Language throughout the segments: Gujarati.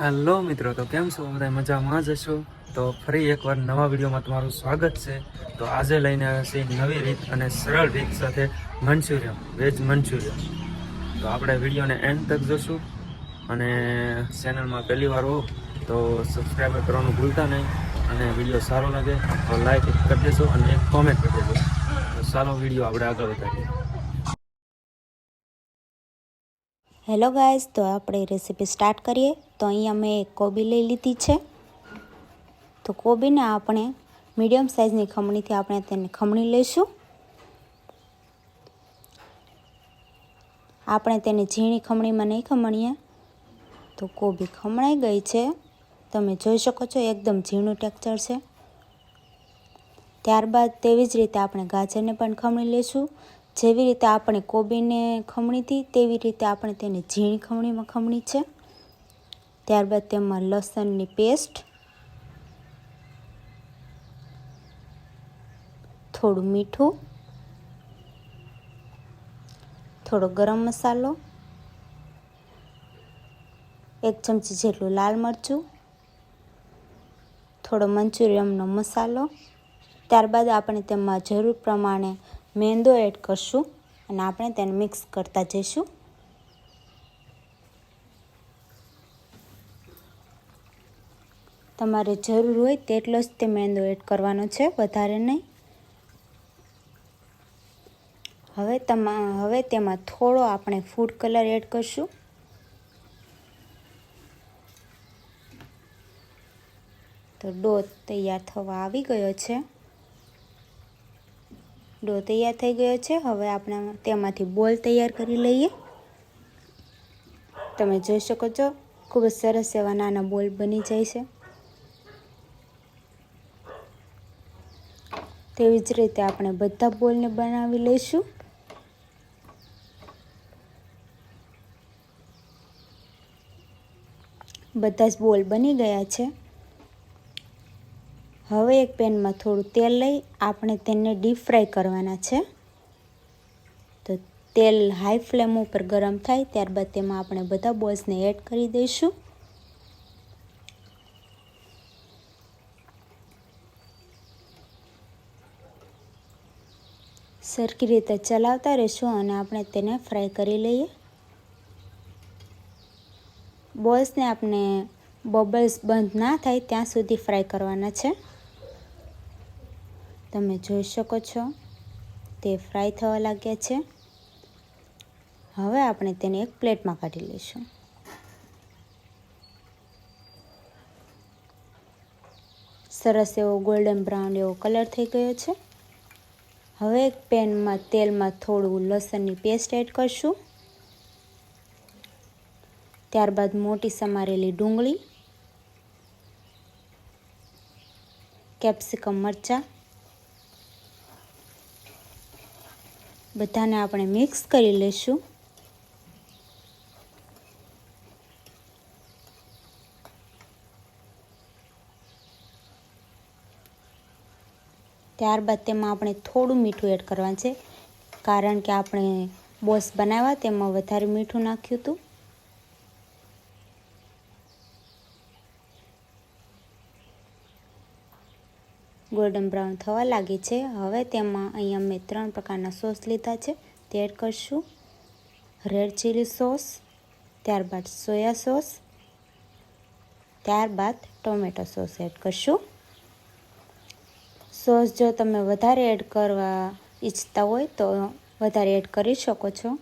હેલો મિત્રો, તો કેમ છો? બધા મજામાં જ હશો? તો ફરી એકવાર નવા વિડીયોમાં તમારું સ્વાગત છે. તો આજે લઈને આવ્યા છીએ નવી રીત અને સરળ રીત સાથે મંચુરિયમ વેજ મંચુરિયમ તો આપણે વિડીયોને એન્ડ તક જોશું અને ચેનલમાં પહેલી વાર હો, તો સબસ્ક્રાઈબર કરવાનું ભૂલતા નહીં અને વીડિયો સારો લાગે તો લાઈક કરી દેજો અને એક કોમેન્ટ કરી દેજો. તો સારો વીડિયો આપણે આગળ વધારીએ. હેલો ગાઈઝ તો આપણે રેસીપી સ્ટાર્ટ કરીએ. તો અહીંયા મેં એક કોબી લઈ લીધી છે. તો કોબીને આપણે મીડિયમ સાઇઝની ખમણીથી આપણે તેને ખમણી લઈશું. આપણે તેને ઝીણી ખમણીમાં નહીં ખમણીએ. તો કોબી ખમણાઈ ગઈ છે. તમે જોઈ શકો છો એકદમ ઝીણું ટેક્ચર છે. ત્યારબાદ તેવી જ રીતે આપણે ગાજરને પણ ખમણી લઈશું. જેવી રીતે આપણે કોબીને ખમણી હતી તેવી રીતે આપણે તેને ઝીણી ખમણીમાં ખમણી છે. ત્યારબાદ તેમાં લસણની પેસ્ટ, થોડું મીઠું, થોડો ગરમ મસાલો, એક ચમચી જેટલું લાલ મરચું, થોડો મંચુરિયમનો મસાલો. ત્યારબાદ આપણે તેમાં જરૂર પ્રમાણે મેંદો એડ કરશું અને આપણે તેને મિક્સ કરતા જઈશું. તમારે જરૂર હોય તેટલો જ તે મેંદો એડ કરવાનો છે, વધારે નહીં. હવે તમા, હવે તેમાં થોડો આપણે ફૂડ કલર એડ કરશું. તો ડો તૈયાર થવા આવી ગયો છે. ડો તૈયાર થઈ ગયો છે. હવે આપણે તેમાંથી બોલ તૈયાર કરી લઈએ. તમે જોઈ શકો છો, ખૂબ જ સરસ એવા નાના બોલ બની જાય છે. તેવી જ રીતે આપણે બધા બોલને બનાવી લઈશું. બધા જ બોલ બની ગયા છે. હવે એક પેનમાં થોડું તેલ લઈ આપણે તેને ડીપ ફ્રાય કરવાના છે. તો તેલ હાઈ ફ્લેમ ઉપર ગરમ થાય ત્યારબાદ તેમાં આપણે બધા બોલ્સને એડ કરી દઈશું. સરખી રીતે ચલાવતા રહીશું અને આપણે તેને ફ્રાય કરી લઈએ. બોલ્સને આપણે બબલ્સ બંધ ના થાય ત્યાં સુધી ફ્રાય કરવાના છે. તમે જોઈ શકો છો, તે ફ્રાય થવા લાગ્યા છે. હવે આપણે તેને એક પ્લેટમાં કાઢી લઈશું. સરસ એવો ગોલ્ડન બ્રાઉન એવો કલર થઈ ગયો છે. હવે એક પેનમાં તેલમાં થોડું લસણની પેસ્ટ એડ કરશું. ત્યારબાદ મોટી સમારેલી ડુંગળી, કેપ્સિકમ મરચાં, બધાને આપણે મિક્સ કરી લઈશું ત્યારબાદ તેમાં આપણે થોડું મીઠું એડ કરવાનું છે. કારણ કે આપણે બોસ બનાવ્યા તેમાં વધારે મીઠું નાખ્યું હતું. ગોલ્ડન બ્રાઉન થવા લાગી છે. હવે તેમાં અહીંયા મેં ત્રણ પ્રકારના સોસ લીધા છે. તે એડ કરશું. રેડ ચીલી સોસ ત્યારબાદ સોયા સોસ ત્યારબાદ ટોમેટો સોસ એડ કરશું. સોસ જો તમે વધારે એડ કરવા ઈચ્છતા હોય તો વધારે એડ કરી શકો છો.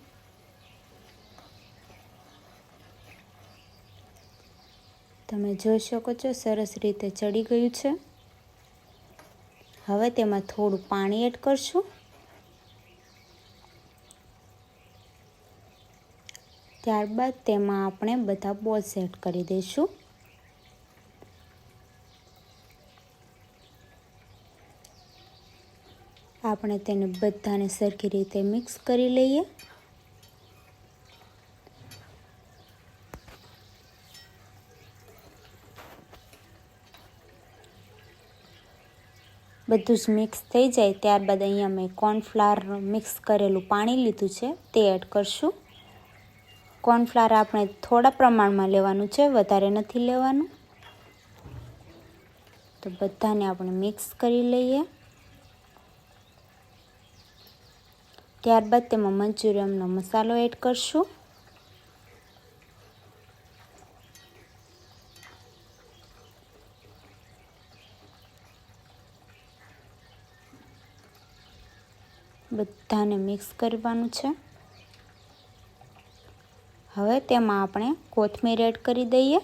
તમે જોઈ શકો છો સરસ રીતે ચડી ગયું છે. હવે તેમાં થોડું પાણી એડ કરશું. ત્યારબાદ તેમાં આપણે બધા બોલ્સ એડ કરી દઈશું. આપણે તેને બધાને સરખી રીતે મિક્સ કરી લઈએ. બધું જ મિક્સ થઈ જાય. ત્યારબાદ અહીંયા મેં કોર્નફ્લાવર મિક્સ કરેલું પાણી લીધું છે. તે એડ કરશું. કોર્નફ્લાવર આપણે થોડા પ્રમાણમાં લેવાનું છે. વધારે નથી લેવાનું. તો બધાને આપણે મિક્સ કરી લઈએ. ત્યારબાદ તેમાં મંચુરિયમનો મસાલો એડ કરશું. બધાને મિક્સ કરવાનું છે. હવે તેમાં આપણે કોથમીર એડ કરી દઈએ.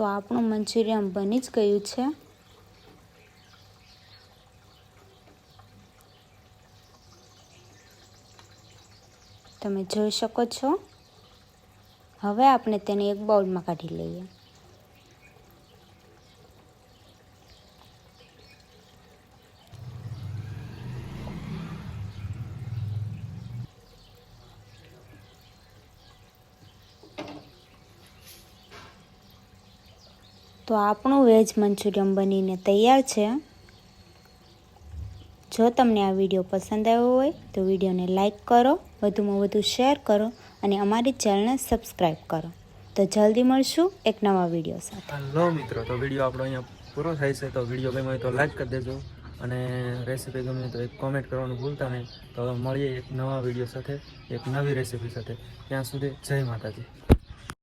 તો આપણું મંચુરિયન બની જ ગયું છે. તમે જોઈ શકો છો. હવે આપણે તેને એક બાઉલમાં કાઢી લઈએ. તો આપણું વેજ મંચુરિયમ બનીને તૈયાર છે. જો તમને આ વીડિયો પસંદ આવ્યો હોય, તો વિડીયોને લાઇક કરો, વધુમાં વધુ શેર કરો અને અમારી ચેનલને સબસ્ક્રાઈબ કરો. તો જલ્દી મળશું એક નવા વીડિયો સાથે. હલો મિત્રો, તો વીડિયો આપણો અહીંયા પૂરો થાય છે. તો વીડિયો ગમે તો લાઈક કરી દેજો અને રેસીપી ગમે તો એક કોમેન્ટ કરવાનું ભૂલતા નહીં. તો મળીએ એક નવા વીડિયો સાથે, એક નવી રેસીપી સાથે. ત્યાં સુધી જય માતાજી.